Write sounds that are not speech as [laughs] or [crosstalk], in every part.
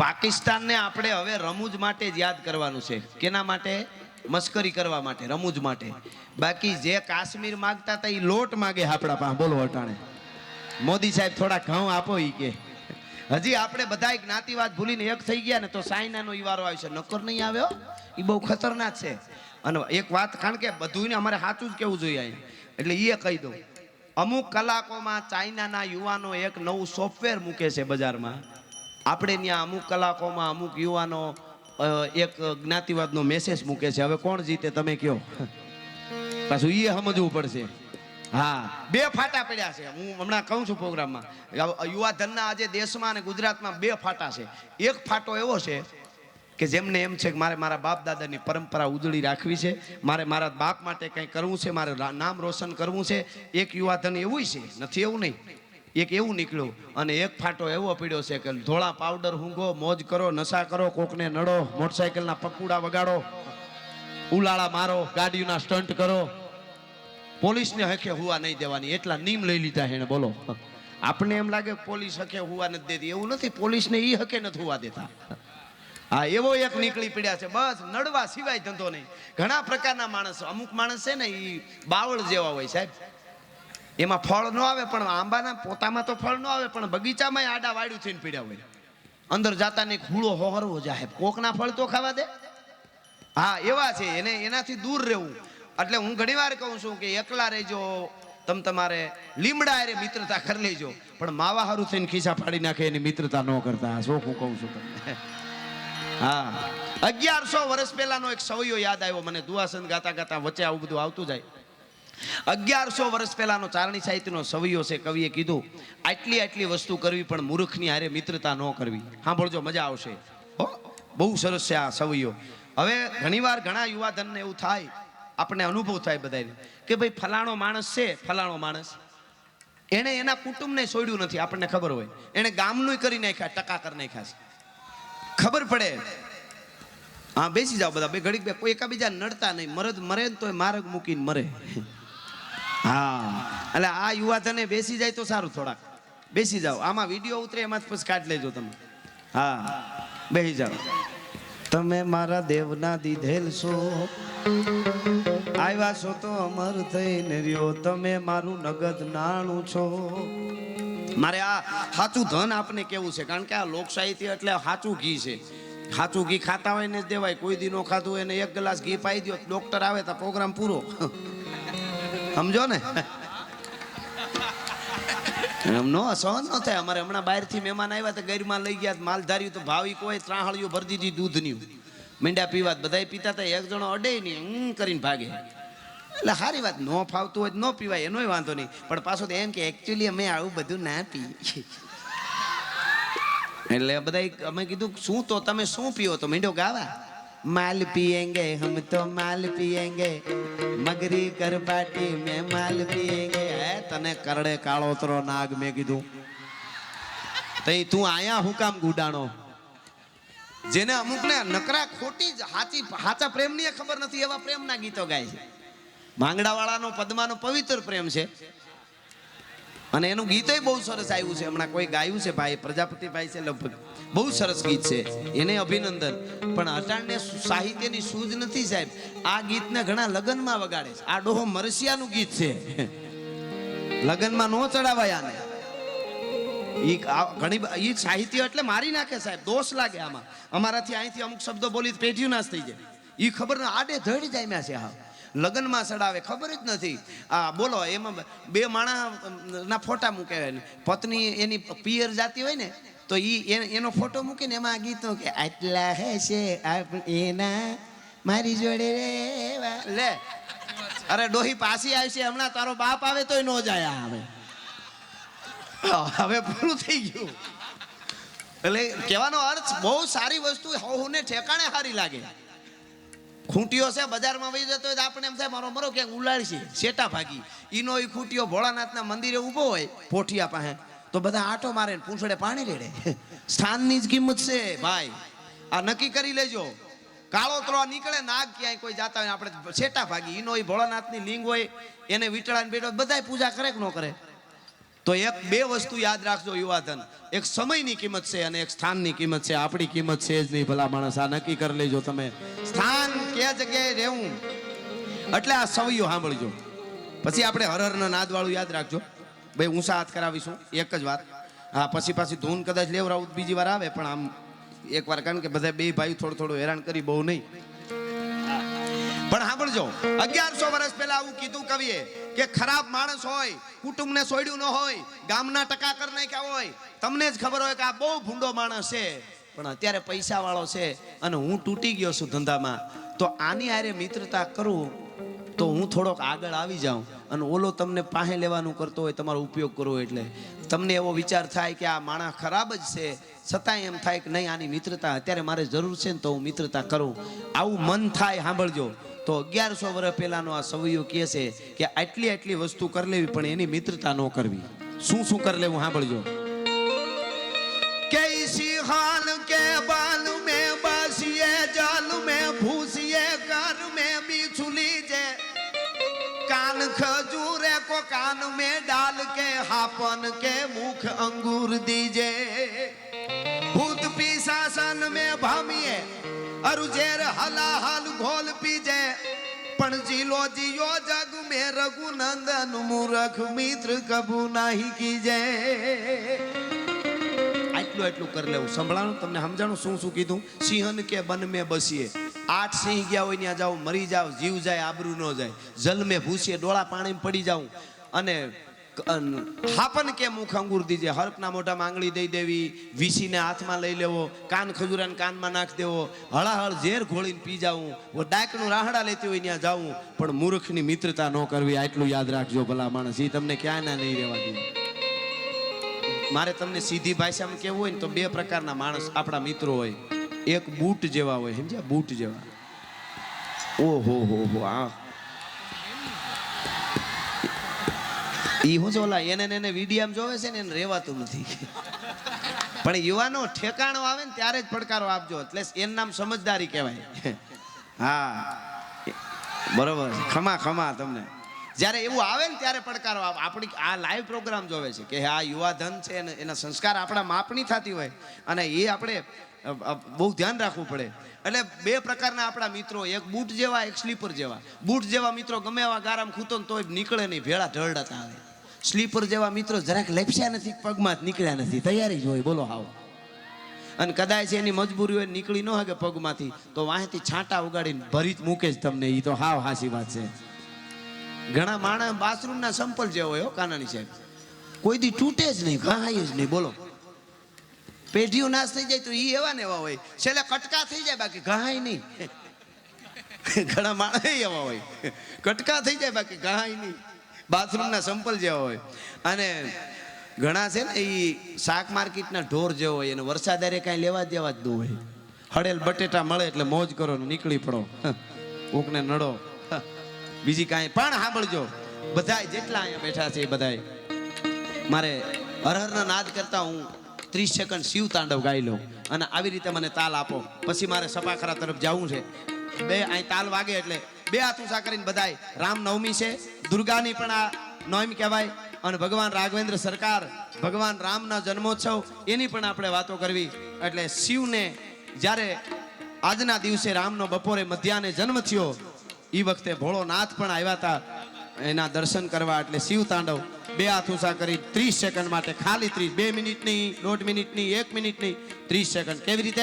પાકિસ્તાનને આપણે હવે રમૂજ માટે જ યાદ કરવાનું છે. કેના માટે? મસ્કરી કરવા માટે, રમૂજ માટે. બાકી જે કાશ્મીર માગતા હતા એ લોટ માગે આપણા પાસે. બોલો અટાણે. મોદી સાહેબ થોડા ઘઉં આપો એ કે. હજી આપણે બધા જ્ઞાતિવાદ ભૂલીને એક થઈ ગયા ને તો સાયનાનો ઈ વારો આવશે. નક્કર નહીં આવ્યો એ બહુ ખતરનાક છે. અને એક વાત, કારણ કે બધું અમારે સાચું જ કેવું જોઈએ એટલે એ કહી દઉં. અમુક કલાકોમાં ચાઇનાના યુવાનો એક નવું સોફ્ટવેર મૂકે છે બજારમાં. આપણે ત્યાં અમુક કલાકોમાં અમુક યુવાનો એક જ્ઞાતિવાદનો મેસેજ મૂકે છે. હવે કોણ જીતે તમે કયો પાછું એ સમજવું પડશે. હા. બે ફાટા પડ્યા છે. હું હમણાં કહું છું પ્રોગ્રામમાં. યુવા ધનના આજે દેશમાં અને ગુજરાતમાં બે ફાટા છે. એક ફાટો એવો છે કે જેમને એમ છે કે મારે મારા બાપ દાદાની પરંપરા ઉજળી રાખવી છે. મારે મારા બાપ માટે કંઈ કરવું છે? મારે નામ રોશન કરવું છે. એક યુવા ધન એવું છે. નથી એવું નહીં. એક એવું નીકળ્યું અને એક ફાટો એવો પીડ્યો છે કે ધોળા પાવડર હુંગો મોજ કરો, નશા કરો, કોકને નડો, મોટરસાયકલના પકુડા વગાડો, ઉલાળા મારો ગાડીઓના સ્ટન્ટ કરો. પોલીસને હકે હુવા નહીં દેવાની, એટલા નિયમ લઈ લીધા હેણે બોલો. આપણે એમ લાગે પોલીસ હકે હુવા નથી દેતી? એવું નથી, પોલીસને એ હકે નથી હુવા દેતા. હા, એવો એક નીકળી પડ્યા છે, બસ, નડવા સિવાય ધંધો નહીં. ઘણા પ્રકારના માણસો, અમુક માણસ છે ને એ બાવળ જેવા હોય, સાહેબ. એમાં ફળ ન આવે, પણ આંબાના પોતામાં તો ફળ ન આવે, પણ બગીચામાં આડા વાડ્યું થઈને પીડ્યા હોય. અંદર જાતા ને હુળો હોહરવો જાહે. કોકના ફળ તો ખાવા દે? હા, એવા છે. એને એનાથી દૂર રહેવું. એટલે હું ઘણીવાર કહું છું કે એકલા રહેજો, તમ તમારે લીમડા હારે મિત્રતા કરી લેજો. પણ માવા હારું થઈને ખિસ્સા ફાડી નાખે, એની મિત્રતા ન કરતા. શું હું કહું છું તમને. હા. અગિયારસો વર્ષ પહેલાનો એક સવયો યાદ આવ્યો. મને દુઆસન ગાતા ગાતા વચ્ચે આવું બધું આવતું જાય. અગિયારસો વર્ષ પહેલાનો ચારણી સાહિત્યનો સવૈયો છે, કવિએ કીધું, આટલી આટલી વસ્તુ કરવી પણ મૂર્ખની હારે મિત્રતા ન કરવી. સાંભળજો, મજા આવશે. બહુ સરસ છે આ સવૈયો. હવે ઘણીવાર ઘણા યુવાધનને એવું થાય, આપણને અનુભવ થાય બધાને કે ભાઈ, ફલાણો માણસ છે, ફલાણો માણસ. એણે એના કુટુંબને છોડ્યું નથી, આપણને ખબર હોય. એણે ગામનું કરી નાખ્યા, ટકા કરી નાખ્યા છે. ખબર પડે. હા, બેસી જાઓ બધા, બે, ઘડીક બે, કોઈ એકાબીજા નડતા નહીં. મરદ મરે ને એ માર્ગ મૂકીને મરે. હા. એટલે આ યુવાધને બેસી જાય તો સારું થોડાક. બેસી જાઓ. આમાં વીડિયો ઉતરે, એમાં પછી કાઢ લેજો તમે. હા. બેસી જાઓ. તમે મારા દેવના દીધેલ છો. આવ્યા છો તો અમર થઈને રહ્યો. તમે મારું નગદ નાણું છો. મારે આ સાચું ધન આપને કેવું છે? કારણ કે આ લોકશાહીથી એટલે સાચું ઘી છે. સાચું ઘી ખાતા હોય ને જ દેવાય. કોઈ દી નો ખાધું એને એક ગ્લાસ ઘી પાઈ દો ડોક્ટર આવે તો પ્રોગ્રામ પૂરો. સમજો ને? નો, સહન ન થાય. અમારે હમણાં બહારથી મહેમાન આવ્યા તો ગેરમાં લઈ ગયા માલધાર્યું તો ભાવિક હોય ત્રાહળિયું ભરી દીધી, દૂધની. મીંડા પીવા બધા પીતા હતા, એક જણો અડે નહીં કરીને ભાગે. એટલે સારી વાત, ન ફાવતું હોય ન પીવાય, એનોય વાંધો નહીં. પણ પાછો તો એમ કે એકચ્યુઅલી અમે આવું બધું ના પી એટલે બધા અમે કીધું, શું તો, તમે શું પીઓ? તો મીંડો ગાવા. માલ पिएंगे हम तो माल पिएंगे મગરી કરપાટી મેં માલ पिएंगे હે તને કરડે કાળોતરો નાગ મેં કીધું તઈ તું આયા હું કામ ગુડાણો જેને અમુક ને નકરા ખોટી જ હાચી હાચા પ્રેમની ય ખબર નથી એવા પ્રેમના ગીતો ગાય છે માંગડાવાળાનો પદ્માનો પવિત્ર પ્રેમ છે અને એનું ગીતે બહુ સરસ આવ્યું છે. હમણાં કોઈ ગાયું છે ભાઈ, પ્રજાપતિ ભાઈ છે, લગભગ બહુ સરસ ગીત છે. એને અભિનંદન. પણ અટાણને સાહિત્યની સૂઝ નથી સાહેબ. આ ગીતને ઘણા લગ્નમાં વગાડે છે. આ ડોહો મરસિયાનું ગીત છે. લગ્નમાં નો ચડાવાય આને. ઈ ઘણી ઈ સાહિત્ય એટલે મારી નાખે સાહેબ. દોષ લાગે આમાં. અમારાથી અહીંથી અમુક શબ્દો બોલી પેઢીઓ નાશ થઈ જાય. ઈ ખબર ના, આડે ધડ જામ્યા છે હા લગ્નમાં ચડાવે ખબર જ નથી. આ, બોલો, એમાં બે માણા ના ફોટા મૂકે પત્ની એની પિયર જાતી હોય ને, તો એ- એનો ફોટો મૂકીને એમાં આ ગીતો કે, આટલા હે છે આપ- એના મારી જોડે લે. અરે, ડોહી પાછી આવશે, હમણાં તારો બાપ આવે તોય ન જાય આવે હવે. પૂરું થઈ ગયું. એટલે કહેવાનો અર્થ, બહુ સારી વસ્તુ હોને ઠેકાણે સારી લાગે. ખૂંટીઓ છે, બજારમાં વહી જતો હોય તો આપણે એમ થાય, મારો મરો ક્યાંક ઉલાડશે શેટા ભાગી. ઈનો એ ખૂંટીઓ ભોળાનાથના મંદિરે ઊભો હોય, પોઠિયા પાસે, તો બધા આટો મારે પૂંછડે પાણી રેડે. સ્થાનની જ કિંમત છે, ભાઈ. આ નક્કી કરી લેજો. કાળો ત્રો નીકળે નાગ ક્યાંય કોઈ જાતા હોય, આપણે શેટા ભાગી. ઈનો એ ભોળાનાથની લિંગ હોય, એને વીટળાને બેઠો બધાય પૂજા કરે કે ન કરે? તો એક બે વસ્તુ યાદ રાખજો યુવાધન. એક સમયની કિંમત છે અને એક સ્થાનની કિંમત છે. આપણી કિંમત છે જ નહીં ભલા માણસ. આ નક્કી કરી લેજો તમે. સ્થાન કયા જગ્યાએ રહેવું? એટલે આ સવૈયો સાંભળજો. પછી આપણે હરહરના નાદવાળું યાદ રાખજો. ભાઈ ઊંસા હાથ કરાવીશું. એક જ વાત. હા, પછી પાછી ધૂન કદાચ લેવરાવું બીજી વાર આવે, પણ આમ એક વાર કારણ કે બધા બે ભાઈ થોડું થોડું હેરાન કરી બહુ નહીં. પણ સાંભળજો, અગિયારસો વર્ષ પહેલા આવું કીધું કવિએ કે ખરાબ માણસ હોય, કુટુંબને સોડ્યું ન હોય, ગામના ટકા કરી નાખ્યા હોય, તમને જ ખબર હોય કે આ બહુ ભૂંડો માણસ છે. પણ અત્યારે પૈસા વાળો છે અને હું તૂટી ગયો છું ધંધામાં. તો આની હારે મિત્રતા કરું તો હું થોડોક આગળ આવી જાઉં અને ઓલો તમને પાસે લેવાનું કરતો હોય, તમારો ઉપયોગ કરવો એટલે. તમને એવો વિચાર થાય કે આ માણસ ખરાબ જ છે, છતાંય એમ થાય કે નહીં, આની મિત્રતા અત્યારે મારે જરૂર છે ને તો હું મિત્રતા કરું. આવું મન થાય, સાંભળજો. તો અગિયારસો વર્ષ પહેલાનો આ સવૈયો કહે છે કે આટલી આટલી વસ્તુ કરી લેવી પણ એની મિત્રતા ન કરવી શું શું કરી લેવું સાંભળજો કે इसी हाल के बाल में बसिए जल में भूसिए घर में बिछुली जे कान खजूरे को कान में डाल के हापन के मुख अंगूर दीजे भूत पिशासन में भमिए अरुजेर हला हल घोल पीजे પણ જીલો જીયો જગ મે રઘુનંદન મુરખ મિત્ર કભુ નાહી કીજે. આટલું આટલું કરી લેવું સંભળાણું, તમને સમજાણું શું શું કીધું? સિંહન કે બન મે બસીએ. આઠ સિંહ ગયા હોય ત્યાં જાઓ, મરી જાઓ, જીવ જાય, આબરૂ ન જાય. જલ મે ભૂસીએ, ડોળા પાણીમાં પડી જાઉં. અને હાપન કે મુખ અંગુર દીજે હરકના મોઢામાં આંગળી દઈ દેવી, વીસીને હાથમાં લઈ લેવો, કાન ખજુરાને કાનમાં નાખ દેવો, હળાહળ ઝેર ઘોળીને પી જાવું ઓ ડાકનું રાહડા લેતી હોય ત્યાં જાઉં, પણ મૂર્ખની મિત્રતા ન કરવી, આટલું યાદ રાખજો ભલા માણસ એ તમને ક્યાં ના નહીં રહેવા દે. મારે તમને સીધી ભાષામાં કેવું હોય ને તો બે પ્રકારના માણસ આપણા મિત્રો હોય. એક બૂટ જેવા હોય, સમજ્યા? બૂટ જેવા. ઓહો, હો હો, આ. ઈ હું જો ઓલા એને એને વિડીયામ જોવે છે ને એને રહેવાતું નથી. પણ યુવાનો ઠેકાણો આવે ને ત્યારે જ પડકારો આપજો. એટલે એનું નામ સમજદારી કહેવાય. હા. બરોબર. ખમા ખમા તમને. જ્યારે એવું આવે ને ત્યારે પડકારો આપ- આપણી, આ લાઈવ પ્રોગ્રામ જોવે છે કે આ યુવા ધન છે અને એના સંસ્કાર આપણા માપની થતી હોય અને એ આપણે બહુ ધ્યાન રાખવું પડે. એટલે બે પ્રકારના આપણા મિત્રો. એક બૂટ જેવા, એક સ્લીપર જેવા. બૂટ જેવા મિત્રો ગમે એવા ગારામ ખૂતો ને તોય નીકળે નહીં. ભેળા ઢળડાતા આવે. સ્લીપર જેવા મિત્રો જરાક લેપસ્યા નથી, પગમાં જ નીકળ્યા નથી. તૈયારી જ હોય, બોલો હાવ. અને કદાચ એની મજબૂરી હોય નીકળી ન હકે પગમાંથી, તો વાંહેથી છાંટા ઉગાડીને ભરી જ મૂકે જ તમને. એ તો હાવ હાસી વાત છે. ઘણા માણસ બાથરૂમના સંપલ જેવો હોય કાનાની સાહેબ. કોઈ દી તૂટે જ નહીં ઘાય જ નહીં, બોલો. પેઢીઓ નાશ થઈ જાય તો એ એવા ને એવા હોય. છેલ્લે કટકા થઈ જાય, બાકી ઘાય નહીં. [laughs] ઘણા માણસ એવા હોય. કટકા થઈ જાય, બાકી ઘાય નહીં. બાથરૂમના સંપલ જેવા હોય. અને ઘણા છે ને એ શાક માર્કેટના ઢોર જેવો હોય અને વરસાદ અરે કાંઈ લેવા દેવા જ ન હોય. હળેલ બટેટા મળે એટલે મોજ કરો નીકળી પડો. કોકને નડો. બીજી કાંઈ. પણ સાંભળજો, બધાય જેટલા અહીંયા બેઠા છે એ બધાય. મારે હરહરના નાદ કરતા હું ત્રીસ સેકન્ડ શિવ તાંડવ ગાઈ લઉં અને આવી રીતે મને તાલ આપો. પછી મારે સપાખરા તરફ જવું છે. બે, અહીં તાલ વાગે એટલે બે હાથ કરીને બધાય. રામનવમી છે, દુર્ગાની પણ આ નોમ કહેવાય. અને ભગવાન રાઘવેન્દ્ર સરકાર, ભગવાન રામના જન્મોત્સવ, એની પણ આપણે વાતો કરવી. એટલે શિવને જ્યારે આજના દિવસે રામનો બપોરે મધ્યાને જન્મ થયો એ વખતે ભોળોનાથ પણ આવ્યા હતા એના દર્શન કરવા. એટલે શિવ તાંડવ, બે હાથ કરી ત્રીસ સેકન્ડ માટે ખાલી ત્રીસ, બે મિનિટની, દોઢ મિનિટની, એક મિનિટની, ત્રીસ સેકન્ડ. કેવી રીતે?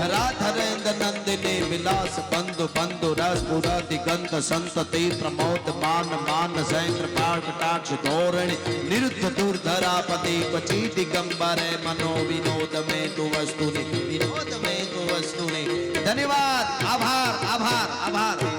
ધરાધરેન્દ્ર નંદિની વિલાસ બંધુ બંધુ રસ પુરતિ ગંધ સંતતિ પ્રમોદ માન માન સૈ કૃપાળ કટાક્ષ ધોરણી નિરુદ્ધ દુર્ધરાપતિ ક્વચી દિગંબરે મનો વિનોદ મે તુ વસ્તુની વિનોદ મે તુ વસ્તુની ધન્યવાદ આભાર આભાર આભાર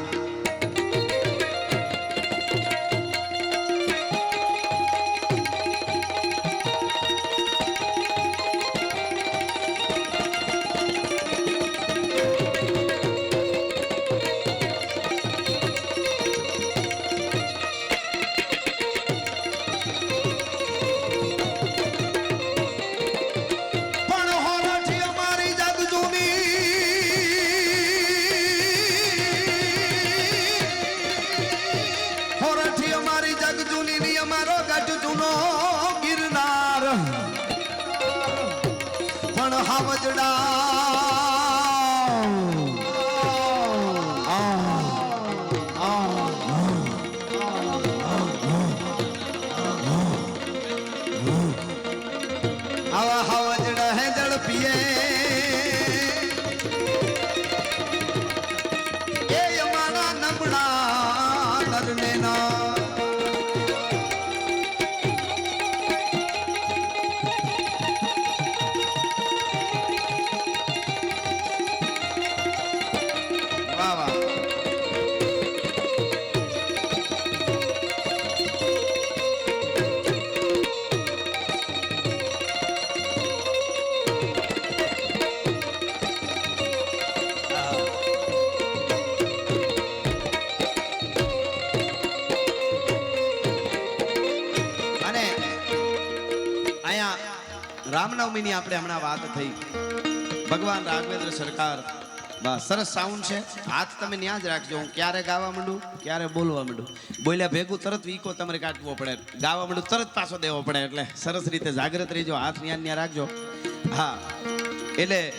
રામનવમીની આપણે હમણાં વાત થઈ. ભગવાન રાઘવેન્દ્ર સરકાર બસ સરસ સાઉન્ડ છે. હાથ તમે ન્યા જ રાખજો. હું ક્યારે ગાવા માંડું? ક્યારે બોલવા માંડું? બોલ્યા ભેગું તરત વીકો તમારે કાઢવો પડે. ગાવા માંડું તરત પાછો દેવો પડે. એટલે સરસ રીતે જાગ્રત રહીજો. હાથ ન્યા ન્યાં રાખજો. હા. એટલે